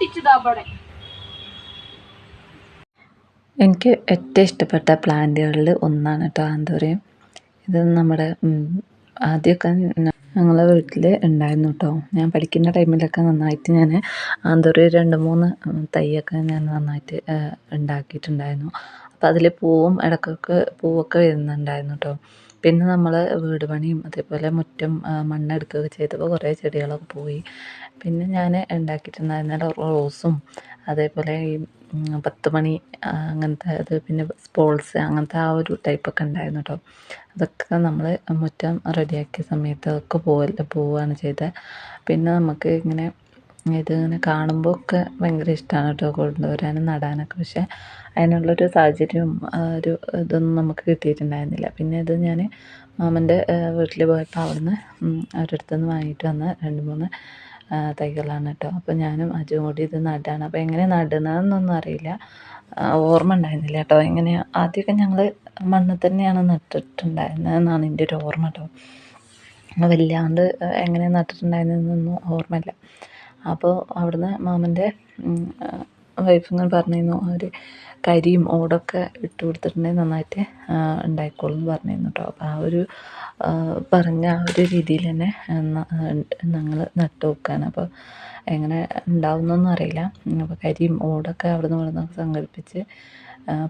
പൊട്ടിച്ചതാ അവിടെ. എനിക്ക് ഏറ്റവും ഇഷ്ടപ്പെട്ട പ്ലാന്റുകളിൽ ഒന്നാണ് കേട്ടോ ആന്തോറിയം. ഇത് നമ്മുടെ ആദ്യമൊക്കെ ഞങ്ങളെ വീട്ടിൽ ഉണ്ടായിരുന്നു കേട്ടോ. ഞാൻ പഠിക്കുന്ന ടൈമിലൊക്കെ നന്നായിട്ട് ഞാൻ ആന്തോറിയം രണ്ട് മൂന്ന് തൈയൊക്കെ ഞാൻ നന്നായിട്ട് ഉണ്ടാക്കിയിട്ടുണ്ടായിരുന്നു. അപ്പോൾ അതിൽ പൂവും ഇടയ്ക്കൊക്കെ പൂവൊക്കെ വരുന്നുണ്ടായിരുന്നു കേട്ടോ. പിന്നെ നമ്മൾ വീട് പണിയും അതേപോലെ മുറ്റം മണ്ണെടുക്കുകയൊക്കെ ചെയ്തപ്പോൾ കുറേ ചെടികളൊക്കെ പോയി. പിന്നെ ഞാൻ ഉണ്ടാക്കിയിട്ടുണ്ടായിരുന്ന റോസും അതേപോലെ ഈ പത്ത് മണി അങ്ങനത്തെ അത് പിന്നെ സ്പോൾസ് അങ്ങനത്തെ ആ ഒരു ടൈപ്പൊക്കെ ഉണ്ടായിരുന്നു കേട്ടോ അതൊക്കെ നമ്മൾ മുറ്റം റെഡിയാക്കിയ സമയത്ത് അതൊക്കെ പോവല്ല പോവുകയാണ് ചെയ്തത് പിന്നെ നമുക്ക് ഇങ്ങനെ ഇതിങ്ങനെ കാണുമ്പോൾ ഒക്കെ ഭയങ്കര ഇഷ്ടമാണ് കേട്ടോ കൊണ്ടുവരാനും നടാനൊക്കെ. പക്ഷേ അതിനുള്ളൊരു സാഹചര്യം ആ ഒരു ഇതൊന്നും നമുക്ക് കിട്ടിയിട്ടുണ്ടായിരുന്നില്ല. പിന്നെ ഇത് ഞാൻ മാമന്റെ വീട്ടിൽ പോയപ്പോൾ അവിടുന്ന് അവരടുത്തു നിന്ന് വാങ്ങിയിട്ട് വന്ന രണ്ട് മൂന്ന് തൈകളാണ് കേട്ടോ. അപ്പോൾ ഞാനും അജുവും കൂടി ഇത് നടാണ്. അപ്പോൾ എങ്ങനെ നടുന്നതെന്നൊന്നും അറിയില്ല. ഓർമ്മ ഉണ്ടായിരുന്നില്ല കേട്ടോ. എങ്ങനെ ആദ്യമൊക്കെ ഞങ്ങൾ മണ്ണിൽ തന്നെയാണ് നട്ടിട്ടുണ്ടായിരുന്നത് എന്നാണ് എന്റെ ഒരു ഓർമ്മ കേട്ടോ. വല്ലാണ്ട് എങ്ങനെ നട്ടിട്ടുണ്ടായിരുന്നതെന്നൊന്നും ഓർമ്മയില്ല. അപ്പോൾ അവിടുന്ന് മാമന്റെ വൈഫ് ഇങ്ങനെ പറഞ്ഞിരുന്നു അവർ കരിയും ഓടൊക്കെ ഇട്ട് കൊടുത്തിട്ടുണ്ടെങ്കിൽ നന്നായിട്ട് ഉണ്ടായിക്കോളും എന്ന് പറഞ്ഞിരുന്നു കേട്ടോ. അപ്പോൾ ആ ഒരു പറഞ്ഞ ആ ഒരു രീതിയിൽ തന്നെ ഞങ്ങൾ നട്ടു വെക്കാണ്. അപ്പോൾ എങ്ങനെ ഉണ്ടാവുന്നൊന്നും അറിയില്ല. അപ്പോൾ കരിയും ഓടൊക്കെ അവിടുന്ന് ഇവിടുന്ന് സംഘടിപ്പിച്ച്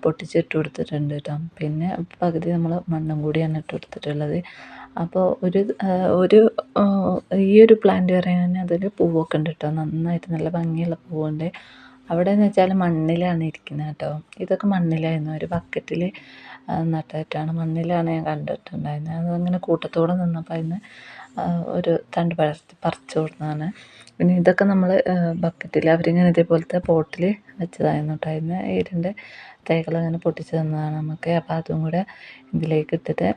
പൊട്ടിച്ചിട്ട് കൊടുത്തിട്ടുണ്ട് കേട്ടോ പിന്നെ പകുതി നമ്മൾ മണ്ണും കൂടിയാണ് ഇട്ട് കൊടുത്തിട്ടുള്ളത്. അപ്പോൾ ഒരു ഒരു ഈ ഒരു പ്ലാന്റ് പറയാൻ അതിൽ പൂവൊക്കെ ഉണ്ട് കേട്ടോ നന്നായിട്ട് നല്ല ഭംഗിയുള്ള പൂവുണ്ട്. അവിടെ എന്ന് വെച്ചാൽ മണ്ണിലാണ് ഇരിക്കുന്നത് കേട്ടോ ഇതൊക്കെ മണ്ണിലായിരുന്നു. ഒരു ബക്കറ്റിൽ നട്ടിട്ടാണ് മണ്ണിലാണ് ഞാൻ കണ്ടിട്ടുണ്ടായിരുന്നത് അതങ്ങനെ കൂട്ടത്തോടെ നിന്നപ്പോൾ അതിന് ഒരു തണ്ട് പറിച്ച് പറിച്ചു കൊടുത്തതാണ്. പിന്നെ ഇതൊക്കെ നമ്മൾ ബക്കറ്റിൽ അവരിങ്ങനെ ഇതേപോലത്തെ പോട്ടിൽ വെച്ചതായിരുന്നു കേട്ടോ അതിന് ഏരിന്റെ തൈകൾ അങ്ങനെ പൊട്ടിച്ച് തന്നതാണ് നമുക്ക്. അപ്പോൾ അതും കൂടെ ഇതിലേക്ക് ഇട്ടിട്ട്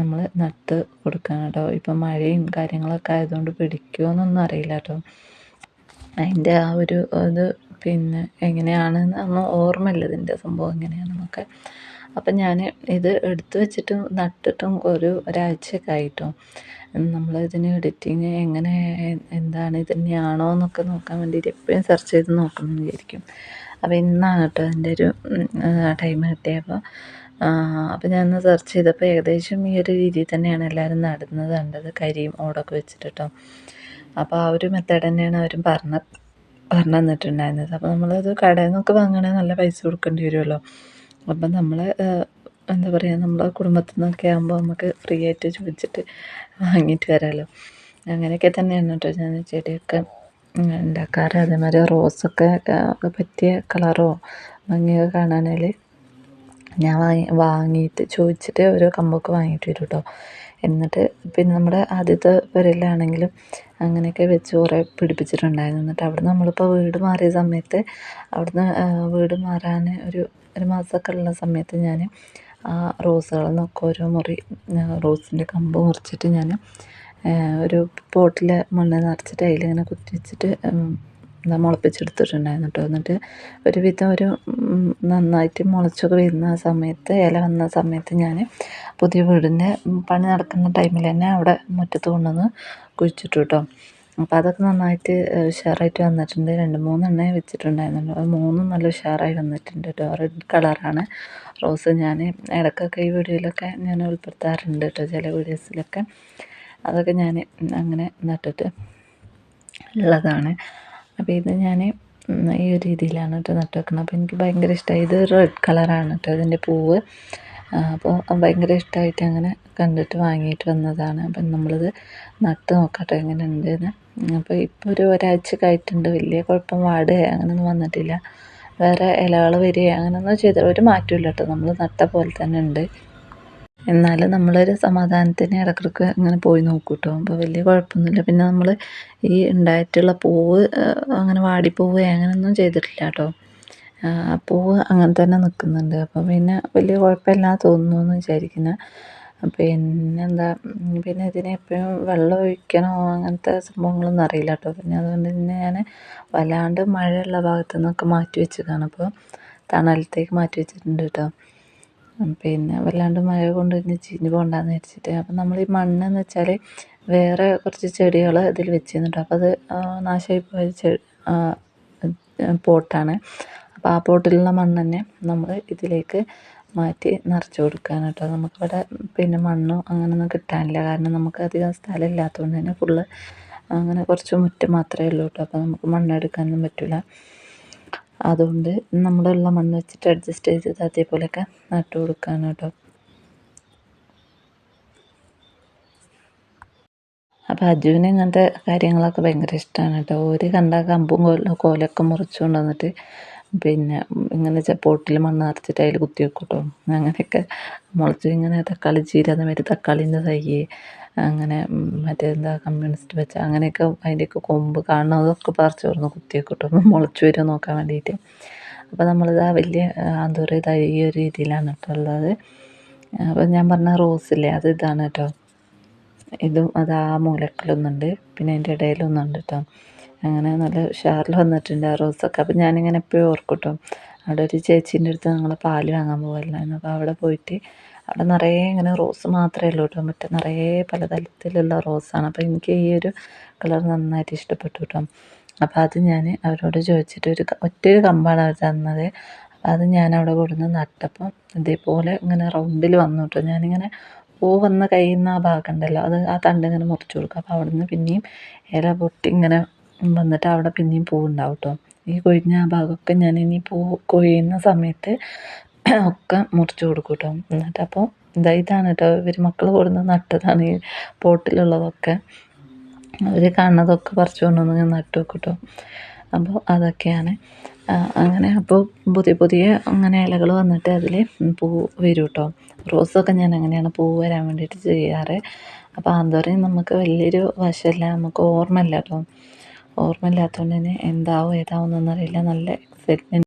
നമ്മൾ നട്ട് കൊടുക്കണം കേട്ടോ. ഇപ്പം മഴയും കാര്യങ്ങളൊക്കെ ആയതുകൊണ്ട് പിടിക്കുമോ എന്നൊന്നും അറിയില്ല കേട്ടോ. അതിന്റെ ആ ഒരു ഇത് പിന്നെ എങ്ങനെയാണെന്ന് അന്ന് ഓർമ്മയില്ല ഇതിന്റെ സംഭവം എങ്ങനെയാണെന്നൊക്കെ. അപ്പം ഞാൻ ഇത് എടുത്തു വെച്ചിട്ടും നട്ടിട്ടും ഒരു ഒരാഴ്ചയൊക്കെ ആയിട്ടോ. നമ്മൾ ഇതിന് എഡിറ്റിങ് എങ്ങനെ എന്താണ് ഇത് എന്നൊക്കെ നോക്കാൻ വേണ്ടിയിട്ട് എപ്പോഴും സെർച്ച് ചെയ്ത് നോക്കണം എന്ന് വിചാരിക്കും. അപ്പോൾ ഇന്നാണ് കേട്ടോ അതിന്റെ ഒരു ടൈം കിട്ടിയപ്പോൾ അപ്പോൾ ഞാൻ സെർച്ച് ചെയ്തപ്പോൾ ഏകദേശം ഈ ഒരു രീതിയിൽ തന്നെയാണ് എല്ലാവരും നടുന്നത് കണ്ടത് കരിയും ഓടൊക്കെ വെച്ചിട്ട് കേട്ടോ അപ്പോൾ ആ ഒരു മെത്തേഡ് തന്നെയാണ് അവരും പറഞ്ഞ പറഞ്ഞു തന്നിട്ടുണ്ടായിരുന്നത് അപ്പോൾ നമ്മളത് കടയിൽ നിന്നൊക്കെ വാങ്ങണമെങ്കിൽ നല്ല പൈസ കൊടുക്കേണ്ടി വരുമല്ലോ അപ്പം നമ്മൾ എന്താ പറയുക നമ്മളെ കുടുംബത്തിൽ നിന്നൊക്കെ ആകുമ്പോൾ നമുക്ക് ഫ്രീ ആയിട്ട് ചോദിച്ചിട്ട് വാങ്ങിയിട്ട് വരാമല്ലോ അങ്ങനെയൊക്കെ തന്നെയാണ് കേട്ടോ ഞാൻ ചെടിയൊക്കെ ഉണ്ടാക്കാറ് അതേമാതിരി റോസൊക്കെ പറ്റിയ കളറോ ഭംഗിയൊക്കെ കാണാനാൽ ഞാൻ വാങ്ങി വാങ്ങിയിട്ട് ചോദിച്ചിട്ട് ഓരോ കമ്പൊക്കെ വാങ്ങിയിട്ട് വരും കേട്ടോ എന്നിട്ട് പിന്നെ നമ്മുടെ ആദ്യത്തെ പെരയിലാണെങ്കിലും അങ്ങനെയൊക്കെ വെച്ച് കുറേ പിടിപ്പിച്ചിട്ടുണ്ടായിരുന്നു. എന്നിട്ട് അവിടുന്ന് നമ്മളിപ്പോൾ വീട് മാറിയ സമയത്ത് അവിടുന്ന് വീട് മാറാൻ ഒരു ഒരു മാസമൊക്കെ ഉള്ള സമയത്ത് ഞാൻ ആ റോസുകളിൽ നിന്നൊക്കെ ഓരോ മുറി റോസിന്റെ കമ്പ് മുറിച്ചിട്ട് ഞാൻ ഒരു പോട്ടിൽ മണ്ണ് നിറച്ചിട്ട് അതിലിങ്ങനെ കുത്തി വെച്ചിട്ട് എന്താ മുളപ്പിച്ചെടുത്തിട്ടുണ്ടായിരുന്നു കേട്ടോ എന്നിട്ട് ഒരുവിധം ഒരു നന്നായിട്ട് മുളച്ചൊക്കെ വരുന്ന സമയത്ത് ഇല വന്ന സമയത്ത് ഞാൻ പുതിയ വീടിന്റെ പണി നടക്കുന്ന ടൈമിൽ തന്നെ അവിടെ മുറ്റത്ത് കൊണ്ടുവന്ന് കുഴിച്ചിട്ടു കേട്ടോ അപ്പോൾ അതൊക്കെ നന്നായിട്ട് ഉഷാറായിട്ട് വന്നിട്ടുണ്ട്. രണ്ട് മൂന്നെണ്ണേ വെച്ചിട്ടുണ്ടായിരുന്നു അത് മൂന്നും നല്ല ഉഷാറായി വന്നിട്ടുണ്ട് കേട്ടോ റെഡ് കളറാണ് റോസ് ഞാൻ ഇടയ്ക്കൊക്കെ ഈ വീഡിയോയിലൊക്കെ ഞാൻ ഉൾപ്പെടുത്താറുണ്ട് കേട്ടോ ചില വീഡിയോസിലൊക്കെ. അതൊക്കെ ഞാൻ അങ്ങനെ നട്ടിട്ട് ഉള്ളതാണ്. അപ്പോൾ ഇത് ഞാൻ ഈ ഒരു രീതിയിലാണ് കേട്ടോ നട്ട് വെക്കുന്നത്. അപ്പോൾ എനിക്ക് ഭയങ്കര ഇഷ്ടമായി ഇത് റെഡ് കളറാണ് കേട്ടോ ഇതിന്റെ പൂവ്. അപ്പോൾ ഭയങ്കര ഇഷ്ടമായിട്ട് അങ്ങനെ കണ്ടിട്ട് വാങ്ങിയിട്ട് വന്നതാണ്. അപ്പം നമ്മളിത് നട്ട് നോക്കട്ടെ എങ്ങനെ ഉണ്ട് അപ്പോൾ ഇപ്പോൾ ഒരു ഒരാഴ്ച ആയിട്ടുണ്ട്. വലിയ കുഴപ്പം വാടുകയോ അങ്ങനെയൊന്നും വന്നിട്ടില്ല. വേറെ ഇലകൾ വരികയോ അങ്ങനെയൊന്നും ചെയ്ത ഒരു മാറ്റമില്ല കേട്ടോ നമ്മൾ നട്ട പോലെ തന്നെ ഉണ്ട്. എന്നാലും നമ്മളൊരു സമാധാനത്തിന് ഇടക്കിടക്ക് ഇങ്ങനെ പോയി നോക്കും കേട്ടോ അപ്പോൾ വലിയ കുഴപ്പമൊന്നുമില്ല. പിന്നെ നമ്മൾ ഈ ഉണ്ടായിട്ടുള്ള പൂവ് അങ്ങനെ വാടിപ്പോവുക അങ്ങനെയൊന്നും ചെയ്തിട്ടില്ല കേട്ടോ. പൂവ് അങ്ങനെ തന്നെ നിൽക്കുന്നുണ്ട്. അപ്പോൾ പിന്നെ വലിയ കുഴപ്പമില്ല തോന്നുന്നു എന്ന് വിചാരിക്കുന്നു. പിന്നെന്താ പിന്നെ ഇതിനെ എപ്പോഴും വെള്ളം ഒഴിക്കണോ അങ്ങനത്തെ സംഭവങ്ങളൊന്നും അറിയില്ല കേട്ടോ. പിന്നെ അതുകൊണ്ട് തന്നെ ഞാൻ വല്ലാണ്ട് മഴയുള്ള ഭാഗത്തു നിന്നൊക്കെ മാറ്റി വെച്ചതാണ്. അപ്പോൾ തണലത്തേക്ക് മാറ്റി വെച്ചിട്ടുണ്ട് കേട്ടോ. പിന്നെ വല്ലാണ്ട് മഴ കൊണ്ട് ഇനി ചീഞ്ഞ് പോകണ്ടെന്ന് വെച്ചിട്ട് അപ്പം നമ്മൾ ഈ മണ്ണെന്ന് വെച്ചാൽ വേറെ കുറച്ച് ചെടികൾ ഇതിൽ വെച്ചിരുന്നുണ്ട്. അപ്പോൾ അത് നാശമായി പോയ ചെ പോട്ടാണ്. അപ്പോൾ ആ പോട്ടിലുള്ള മണ്ണ് തന്നെ നമ്മൾ ഇതിലേക്ക് മാറ്റി നിറച്ച് കൊടുക്കുകയാണ് കേട്ടോ. നമുക്കിവിടെ പിന്നെ മണ്ണോ അങ്ങനെയൊന്നും കിട്ടാനില്ല. കാരണം നമുക്ക് അധികം സ്ഥലം ഇല്ലാത്തതുകൊണ്ട് തന്നെ ഫുള്ള് അങ്ങനെ കുറച്ച് മുറ്റം മാത്രമേ ഉള്ളൂ കേട്ടോ. അപ്പോൾ നമുക്ക് മണ്ണെടുക്കാനൊന്നും പറ്റില്ല അതുകൊണ്ട് നമ്മളുള്ള മണ്ണ് വെച്ചിട്ട് അഡ്ജസ്റ്റ് ചെയ്ത് അതേപോലെയൊക്കെ നട്ടു കൊടുക്കുകയാണ് കേട്ടോ. അപ്പോൾ അജുവിന് ഇങ്ങനത്തെ കാര്യങ്ങളൊക്കെ ഭയങ്കര ഇഷ്ടമാണ് കേട്ടോ. ഒരു കണ്ട കമ്പും കോലൊക്കെ മുറിച്ചുകൊണ്ട് കൊണ്ടുവന്നിട്ട് പിന്നെ ഇങ്ങനെ പോട്ടിൽ മണ്ണ് നിറച്ചിട്ട് അതിൽ കുത്തി വെക്കും കേട്ടോ. അങ്ങനെയൊക്കെ മുളച്ച് ഇങ്ങനെ തക്കാളി ചീര അതേമാതിരി തക്കാളീന്റെ തൈ അങ്ങനെ മറ്റേതെന്താ കമ്മ്യൂണിസ്റ്റ് വെച്ച അങ്ങനെയൊക്കെ അതിന്റെയൊക്കെ കൊമ്പ് കാണുന്നതൊക്കെ പറിച്ച് വരുന്നു കുത്തിയൊക്കെ ഇട്ടു. മുളച്ച് വരുമോ നോക്കാൻ വേണ്ടിയിട്ട് അപ്പോൾ നമ്മളിത് വലിയ അതൊരു ഇതാ ഈ ഒരു രീതിയിലാണ് കേട്ടോ ഉള്ളത്. അപ്പോൾ ഞാൻ പറഞ്ഞ റോസില്ലേ അത് ഇതാണ് കേട്ടോ. ഇതും അത് ആ മൂലക്കിലൊന്നുണ്ട്. പിന്നെ അതിന്റെ ഇടയിലൊന്നുണ്ട് കേട്ടോ. അങ്ങനെ നല്ല ഉഷാറിൽ വന്നിട്ടുണ്ട് ആ റോസൊക്കെ. അപ്പം ഞാനിങ്ങനെ എപ്പോഴും ഓർക്കും കേട്ടോ. അവിടെ ഒരു ചേച്ചീന്റെ അടുത്ത് ഞങ്ങൾ പാൽ വാങ്ങാൻ പോകലായിരുന്നു അപ്പോൾ അവിടെ പോയിട്ട് അവിടെ നിറയെ ഇങ്ങനെ റോസ് മാത്രമേ ഉള്ളൂ കേട്ടോ. മറ്റേ നിറയെ പലതരത്തിലുള്ള റോസാണ്. അപ്പോൾ എനിക്ക് ഈ ഒരു കളർ നന്നായിട്ട് ഇഷ്ടപ്പെട്ടു കേട്ടോ. അപ്പോൾ അത് ഞാൻ അവരോട് ചോദിച്ചിട്ട് ഒരു ഒറ്റൊരു കമ്പാണ് അവർ തന്നത്. അത് ഞാൻ അവിടെ കൊടുന്ന് നട്ടപ്പം ഇതേപോലെ ഇങ്ങനെ റൗണ്ടിൽ വന്നു കേട്ടോ. ഞാനിങ്ങനെ പൂ വന്ന് കഴിയുന്ന ആ ഭാഗം ഉണ്ടല്ലോ അത് ആ തണ്ട് ഇങ്ങനെ മുറിച്ചു കൊടുക്കും. അപ്പോൾ അവിടെ നിന്ന് പിന്നെയും ഇല പൊട്ടി ഇങ്ങനെ വന്നിട്ട് അവിടെ പിന്നെയും പൂ ഉണ്ടാവും കേട്ടോ. ഈ കൊഴിഞ്ഞ ആ ഭാഗമൊക്കെ ഞാൻ ഇനി പൂ കൊഴിയുന്ന സമയത്ത് ഒക്കെ മുറിച്ച് കൊടുക്കും കേട്ടോ എന്നിട്ട് അപ്പോൾ ഇതാ ഇതാണ് കേട്ടോ ഇവർ മക്കൾ കൊടുന്ന നട്ടതാണ് ഈ പോട്ടിലുള്ളതൊക്കെ. അവർ കാണുന്നതൊക്കെ പറിച്ചു കൊണ്ടുവന്ന് നട്ടു വെക്കും കേട്ടോ അപ്പോൾ അതൊക്കെയാണ് അങ്ങനെ അപ്പോൾ പുതിയ പുതിയ അങ്ങനെ ഇലകൾ വന്നിട്ട് അതിൽ പൂ വരും കേട്ടോ റോസൊക്കെ ഞാൻ അങ്ങനെയാണ് പൂ വരാൻ വേണ്ടിയിട്ട് ചെയ്യാറ്. അപ്പോൾ ആന്തോറയും നമുക്ക് വലിയൊരു വശമല്ല നമുക്ക് ഓർമ്മയില്ല കേട്ടോ ഓർമ്മയില്ലാത്തതുകൊണ്ട് തന്നെ എന്താവും ഏതാവും എന്നറിയില്ല നല്ല എക്സൈറ്റ്മെന്റ്